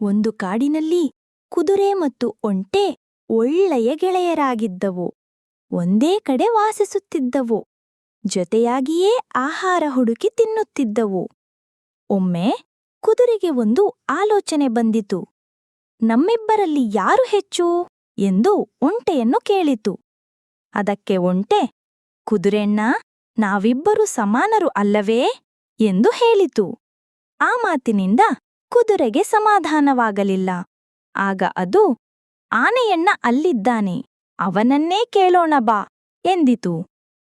ಒಂದು ಕಾಡಿನಲ್ಲಿ ಕುದುರೆ ಮತ್ತು ಒಂಟೆ ಒಳ್ಳೆಯ ಗೆಳೆಯರಾಗಿದ್ದವು. ಒಂದೇ ಕಡೆ ವಾಸಿಸುತ್ತಿದ್ದವು. ಜೊತೆಯಾಗಿಯೇ ಆಹಾರ ಹುಡುಕಿ ತಿನ್ನುತ್ತಿದ್ದವು. ಒಮ್ಮೆ ಕುದುರೆಗೆ ಒಂದು ಆಲೋಚನೆ ಬಂದಿತು. ನಮ್ಮಿಬ್ಬರಲ್ಲಿ ಯಾರು ಹೆಚ್ಚು ಎಂದು ಒಂಟೆಯನ್ನು ಕೇಳಿತು. ಅದಕ್ಕೆ ಒಂಟೆ, ಕುದುರೆಣ್ಣ, ನಾವಿಬ್ಬರು ಸಮಾನರು ಅಲ್ಲವೇ? ಎಂದು ಹೇಳಿತು. ಆ ಮಾತಿನಿಂದ ಕುದುರೆಗೆ ಸಮಾಧಾನವಾಗಲಿಲ್ಲ. ಆಗ ಅದು ಆನೆಯಣ್ಣ ಅಲ್ಲಿದ್ದಾನೆ, ಅವನನ್ನೇ ಕೇಳೋಣ ಬಾ, ಎಂದಿತು.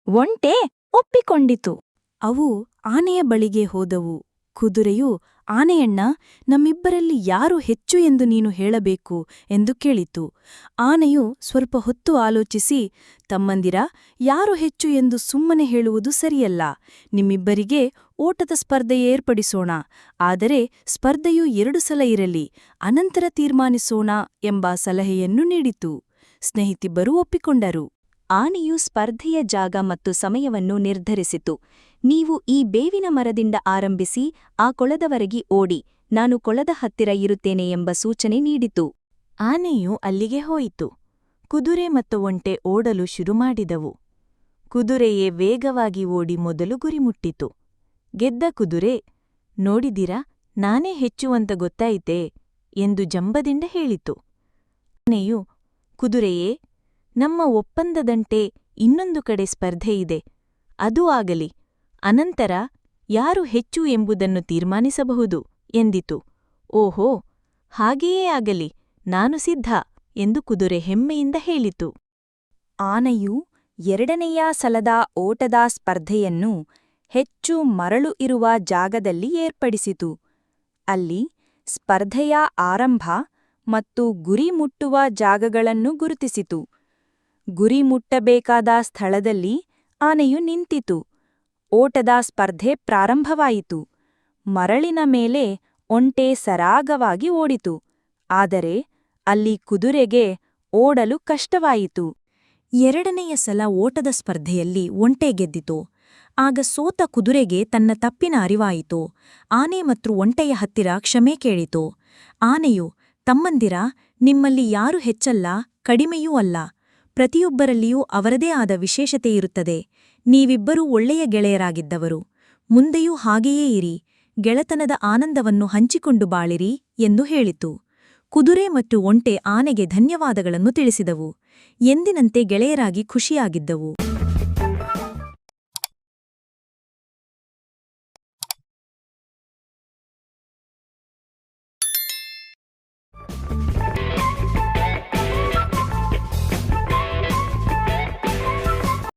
ಒಂಟೆ ಒಪ್ಪಿಕೊಂಡಿತು. ಅವು ಆನೆಯ ಬಳಿಗೆ ಹೋದವು. ಕುದುರೆಯು, ಆನೆಯಣ್ಣ, ನಮ್ಮಿಬ್ಬರಲ್ಲಿ ಯಾರು ಹೆಚ್ಚು ಎಂದು ನೀನು ಹೇಳಬೇಕು? ಎಂದು ಕೇಳಿತು. ಆನೆಯು ಸ್ವಲ್ಪ ಹೊತ್ತು ಆಲೋಚಿಸಿ, ತಮ್ಮಂದಿರ, ಯಾರು ಹೆಚ್ಚು ಎಂದು ಸುಮ್ಮನೆ ಹೇಳುವುದು ಸರಿಯಲ್ಲ. ನಿಮ್ಮಿಬ್ಬರಿಗೆ ಓಟದ ಸ್ಪರ್ಧೆ ಏರ್ಪಡಿಸೋಣ. ಆದರೆ ಸ್ಪರ್ಧೆಯು ಎರಡು ಸಲ ಇರಲಿ, ಅನಂತರ ತೀರ್ಮಾನಿಸೋಣ ಎಂಬ ಸಲಹೆಯನ್ನು ನೀಡಿತು. ಸ್ನೇಹಿತಿಬ್ಬರೂ ಒಪ್ಪಿಕೊಂಡರು. ಆನೆಯು ಸ್ಪರ್ಧೆಯ ಜಾಗ ಮತ್ತು ಸಮಯವನ್ನು ನಿರ್ಧರಿಸಿತು. ನೀವು ಈ ಬೇವಿನ ಮರದಿಂದ ಆರಂಭಿಸಿ ಆ ಕೊಳದವರೆಗೆ ಓಡಿ ನಾನು ಕೊಳದ ಹತ್ತಿರ ಇರುತ್ತೇನೆ ಎಂಬ ಸೂಚನೆ ನೀಡಿತು. ಆನೆಯು ಅಲ್ಲಿಗೆ ಹೋಯಿತು. ಕುದುರೆ ಮತ್ತು ಒಂಟೆ ಓಡಲು ಶುರುಮಾಡಿದವು. ಕುದುರೆಯೇ ವೇಗವಾಗಿ ಓಡಿ ಮೊದಲು ಗುರಿ ಮುಟ್ಟಿತು ಗೆದ್ದ ಕುದುರೆ, ನೋಡಿದಿರಾ, ನಾನೇ ಹೆಚ್ಚುವಂತ ಗೊತ್ತಾಯಿತೆ ಎಂದು ಜಂಬದಿಂದ ಹೇಳಿತು. ಆನೆಯು, ಕುದುರೆಯೇ, ನಮ್ಮ ಒಪ್ಪಂದದಂತೆ ಇನ್ನೊಂದು ಕಡೆ ಸ್ಪರ್ಧೆ ಇದೆ ಅದೂ ಆಗಲಿ. ಅನಂತರ ಯಾರು ಹೆಚ್ಚು ಎಂಬುದನ್ನು ತೀರ್ಮಾನಿಸಬಹುದು ಎಂದಿತು. ಓಹೋ, ಹಾಗೆಯೇ ಆಗಲಿ, ನಾನು ಸಿದ್ಧ ಎಂದು ಕುದುರೆ ಹೆಮ್ಮೆಯಿಂದ ಹೇಳಿತು. ಆನೆಯು ಎರಡನೆಯ ಸಲದ ಓಟದ ಸ್ಪರ್ಧೆಯನ್ನು ಹೆಚ್ಚು ಮರಳು ಇರುವ ಜಾಗದಲ್ಲಿ ಏರ್ಪಡಿಸಿತು. ಅಲ್ಲಿ ಸ್ಪರ್ಧೆಯ ಆರಂಭ ಮತ್ತು ಗುರಿ ಮುಟ್ಟುವ ಜಾಗಗಳನ್ನು ಗುರುತಿಸಿತು. ಗುರಿ ಮುಟ್ಟಬೇಕಾದ ಸ್ಥಳದಲ್ಲಿ ಆನೆಯು ನಿಂತಿತು. ಓಟದ ಸ್ಪರ್ಧೆ ಪ್ರಾರಂಭವಾಯಿತು. ಮರಳಿನ ಮೇಲೆ ಒಂಟೆ ಸರಾಗವಾಗಿ ಓಡಿತು. ಆದರೆ ಅಲ್ಲಿ ಕುದುರೆಗೆ ಓಡಲು ಕಷ್ಟವಾಯಿತು. ಎರಡನೆಯ ಸಲ ಓಟದ ಸ್ಪರ್ಧೆಯಲ್ಲಿ ಒಂಟೆ ಗೆದ್ದಿತು. ಆಗ ಸೋತ ಕುದುರೆಗೆ ತನ್ನ ತಪ್ಪಿನ ಅರಿವಾಯಿತು. ಆನೆ ಮತ್ತು ಒಂಟೆಯ ಹತ್ತಿರ ಕ್ಷಮೆ ಕೇಳಿತು. ಆನೆಯು, ತಮ್ಮಂದಿರ, ನಿಮ್ಮಲ್ಲಿ ಯಾರು ಹೆಚ್ಚಲ್ಲ, ಕಡಿಮೆಯೂ ಅಲ್ಲ. ಪ್ರತಿಯೊಬ್ಬರಲ್ಲಿಯೂ ಅವರದೇ ಆದ ವಿಶೇಷತೆ ಇರುತ್ತದೆ. ನೀವಿಬ್ಬರೂ ಒಳ್ಳೆಯ ಗೆಳೆಯರಾಗಿದ್ದವರು. ಮುಂದೆಯೂ ಹಾಗೆಯೇ ಇರಿ, ಗೆಳೆತನದ ಆನಂದವನ್ನು ಹಂಚಿಕೊಂಡು ಬಾಳಿರಿ ಎಂದು ಹೇಳಿತು. ಕುದುರೆ ಮತ್ತು ಒಂಟೆ ಆನೆಗೆ ಧನ್ಯವಾದಗಳನ್ನು ತಿಳಿಸಿದವು. ಎಂದಿನಂತೆ ಗೆಳೆಯರಾಗಿ ಖುಷಿಯಾಗಿದ್ದವು.